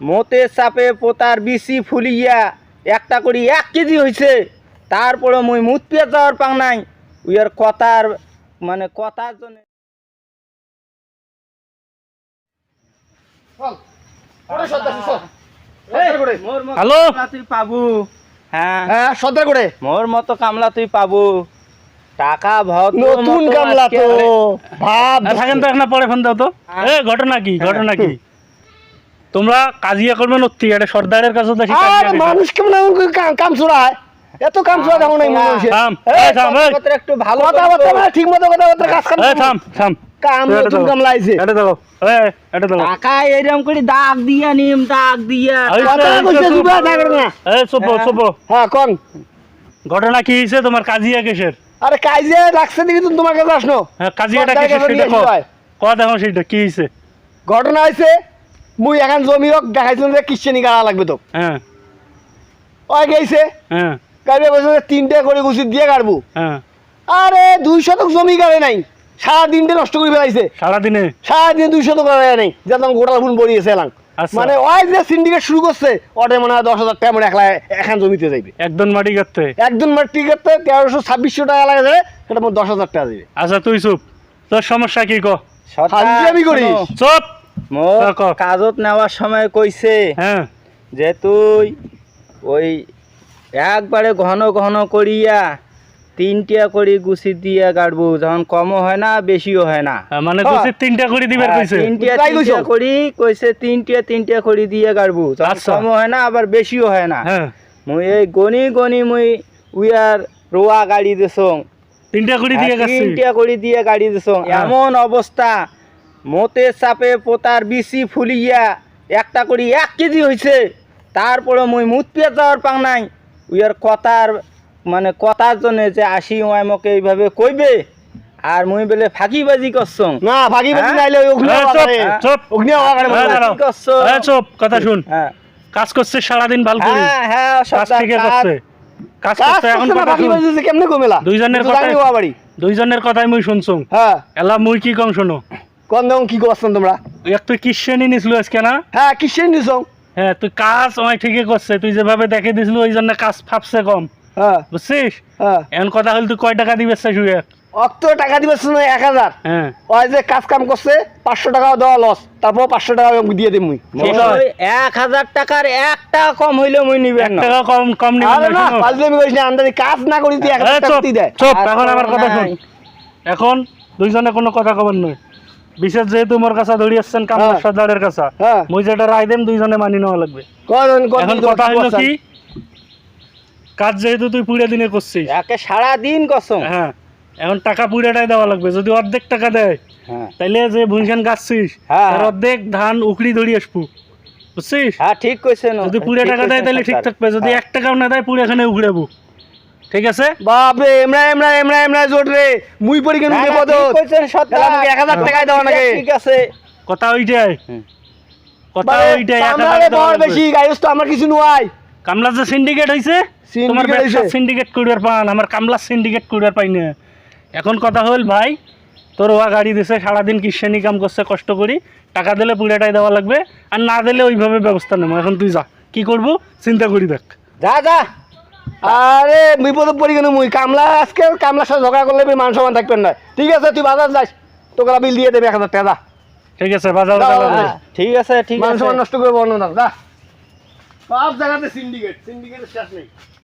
মতে চাপে পোতার বিচি ফুলিয়া একটা করে এক কেজি হয়েছে তারপরে মুই মুত পেয়ে যাওয়ার পাং নাই। উইয়ার কথার মানে কথার জন্য মতো হ্যালো? কামলা তুই পাবু। হ্যাঁ। হ্যাঁ সর্দার করে। মোর মতো কামলা তুই পাবু। টাকা ভদ্র নতুন কামলা আজকে তো ভাব। থাকেন তো এখন পরে ফোন দাও তো। হ্যাঁ। এ ঘটনা কি? ঘটনা কি? তোমরা কাজিয়া করবে নত্তি এটা সর্দারের কাছে দেখি আর মানুষ কেমন কাম- চোরায়? এত কাম চোরা দেখো নাই মনে হচ্ছে থাম থাম একটু ভালো করে কথাবার্তা বল। মানে ঠিক মতো কথাবার্তা কাজ কাম এই থাম থাম। কাম নতুন কাম লাইছে। এটা দাও এই এটা দাও। এরকম করে দাগ দিয়া নিম দাগ দিয়া। কথা। দুবা না। এই চুপ হ্যাঁ। চুপ। হ্যাঁ কোন। ঘটনা কি হয়েছে তোমার কাজিয়া কিসের? আরে কাজে লাগছে দেখি তুমি তোমার কাছে আসনো। হ্যাঁ কাজিয়াটা কিসের সেটা দেখো সেটা কি হয়েছে ঘটনা হয়েছে মুই এখন জমি হোক দেখাইছিলাম যে কিস্টেনি গাড়া লাগবে তো। হ্যাঁ। ওই গেছে। হ্যাঁ। গাড়ি বলছে তিনটে করে গুছি দিয়ে কাটবো। হ্যাঁ। আরে দুই শতক জমি গাড়ে নাই। সারা দিনটা নষ্ট করে ফেলাইছে। সারাদিনে? সারাদিন দুই শতক গাড়ে নাই। গোটাল ফুন বড়িয়েছে এলাম। মানে ওই যে সিন্ডিকেট শুরু করছে ওটা মনে হয় দশ হাজার টাকা মানে একলা এখন জমিতে যাইবে। একদম মাটি কাটতে? একজন মানে টিকিট তেরোশো ছাব্বিশশো টাকা লাগে যাবে সেটা দশ হাজার টাকা দেবে। আচ্ছা তুই চুপ। তোর সমস্যা কি ক? ফাজলামি করিস? চুপ! কাজত নেওয়ার সময় কইছে হ্যাঁ। যে তুই ওই একবারে ঘন ঘন করিয়া তিনটিয়া করে গুছি দিয়া গাড়বো যখন কমও হয় না বেশিও হয় না। হ্যাঁ, মানে। তুই তিনটা করে দিবার হ্যাঁ, কইছে। তিনটিয়া তাই তিনটিয়া করি কইছে তিনটিয়া তিনটিয়া করে দিয়ে গাড়বো যখন আচ্ছা। কমও হয় না আবার বেশিও হয় না। হ্যাঁ। মুই এই গনি গনি মুই উইয়ার রোয়া গাড়ি দেছং তিনটা করে দিয়ে গেছি তিনটিয়া করে দিয়ে গাড়ি দেছং। এমন অবস্থা মতে চাপে পোতার বিচি ফুলিয়া একটা করে এক কেজি হয়েছে তারপরে মুই মুত পেয়ে যাওয়ার পাং নাই। উইয়ার কথার মানে কথার জন্য যে আসি ওয়াই মোকে এইভাবে কইবে আর মুই বলে ফাঁকিবাজি করছং। না ভাগি ভাগি হ্যাঁ? নাইলে অগ্নি চুপ, চুপ। অগ্নি হ্যাঁ। করছ? চুপ কথা শুন। হ্যাঁ। কাজ করছে সারাদিন ভালো করে। হ্যাঁ হ্যাঁ কাজ কাজ- করছে। কাজ করছে এখন কথা ভাগি যে কেমনে কমেলা? দুইজনের বাড়ি। দুইজনের কথাই মুই শুনছুং। হ্যাঁ। এলা মুই কি কম শোনো? কোন দেখুন কি করছেন তোমরা? তুই কিসেনি নিছিল আজকে না? হ্যাঁ কিসের নিছ হ্যাঁ তুই কাজ অনেক ঠিকই করছে তুই যেভাবে দেখে দিছিল ওই জন্য কাজ ফাপছে কম। হ্যাঁ। বুঝছিস? হ্যাঁ। এখন কথা হল তুই কয় টাকা দিবে শুয়ে? অত টাকা দিবে শুনে এক হাজার। হ্যাঁ। ওই যে কাজ কাম করছে পাঁচশো টাকা দেওয়া লস তারপর পাঁচশো টাকা আমি দিয়ে দিই মুই। এক হাজার টাকার এক টাকা কম হইলে মুই নিবেন এক টাকা কম কম আরে না আন্দাজি কাজ না করি তুই এক হাজার টাকা দিয়ে দেয় চুপ এখন আমার কথা শুন। এখন দুইজনে কোনো কথা কবার নয়। বিশেষ যেহেতু মোর কাছে ধরি আসছেন কামরার হ্যাঁ। সর্দারের কাছে। হ্যাঁ। মুই যেটা রায় দেম দুইজনে মানি নেওয়া লাগবে। এখন কথা হইল? কি কাজ যেহেতু তুই পুড়ে দিনে করছিস। একে সারা দিন কসম। হ্যাঁ এখন টাকা পুড়েটাই দেওয়া লাগবে। যদি অর্ধেক টাকা দেয় হ্যাঁ। তাইলে যে ভুনখান গাছছিস হ্যাঁ, হ্যাঁ। অর্ধেক ধান উকড়ি ধরি আসব। বুঝছিস? হ্যাঁ ঠিক কইছেন। যদি পুড়ে টাকা দেয় তাহলে ঠিক থাকবে। যদি। এক টাকাও না দেয় পুড়ে এখানে উকড়াবো ঠিক আছে? বাপরে এমরা এমরা এমরা এমরা জোট রে। মুই পড়ি কেন বিপদ আমাকে এক হাজার টাকায় দেওয়া নাকি? ঠিক আছে। কথা ওইটাই। কথা ওইটাই দেওয়া বড় বেশি গাইস তো আমার কিছু নয় কামলা যে সিন্ডিকেট Syndicate তোমার ব্যবসা সিন্ডিকেট করিবার পান আমার কামলা সিন্ডিকেট করিবার পাই না। এখন কথা হল ভাই তোর ওয়া গাড়ি দিছে সারাদিন কিষানি কাম করছে কষ্ট করি টাকা দিলে পুড়েটাই দেওয়া লাগবে আর না দিলে ওইভাবে ব্যবস্থা নেব। এখন তুই যা কি করব? চিন্তা করি দেখ। যা যা। আরে বিপদে পড়ি কেন মুই? কামলা আজকে কামলার সাথে ঝগড়া করলে মান সমান থাকবেন না। ঠিক আছে তুই বাজার যাস। তোকে বিল দিয়ে দেবে এক হাজার টাকা ঠিক আছে বাজার ঠিক আছে ঠিক মান আছে। সমান নষ্ট করে বর্ণ না যা। সব জায়গাতে সিন্ডিকেট সিন্ডিকেটের শেষ নেই।